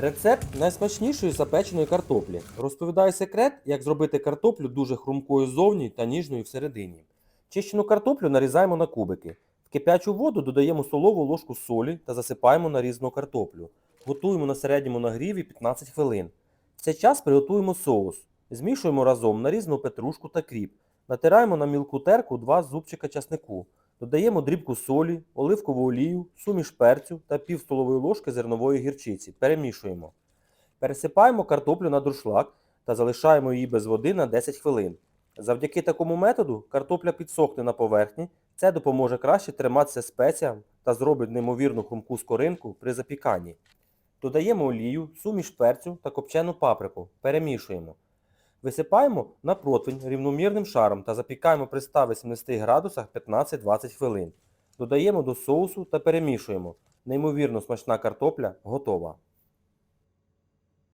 Рецепт найсмачнішої запеченої картоплі. Розповідаю секрет, як зробити картоплю дуже хрумкою ззовні та ніжною всередині. Чищену картоплю нарізаємо на кубики. В кип'ячу воду додаємо столову ложку солі та засипаємо нарізану картоплю. Готуємо на середньому нагріві 15 хвилин. В цей час приготуємо соус. Змішуємо разом нарізану петрушку та кріп. Натираємо на мілку терку 2 зубчика часнику. Додаємо дрібку солі, оливкову олію, суміш перцю та пів столової ложки зернової гірчиці. Перемішуємо. Пересипаємо картоплю на дуршлаг та залишаємо її без води на 10 хвилин. Завдяки такому методу картопля підсохне на поверхні, це допоможе краще триматися спеціям та зробить неймовірну хрумку скоринку при запіканні. Додаємо олію, суміш перцю та копчену паприку. Перемішуємо. Висипаємо на противень рівномірним шаром та запікаємо при 180 градусах 15-20 хвилин. Додаємо до соусу та перемішуємо. Неймовірно смачна картопля готова.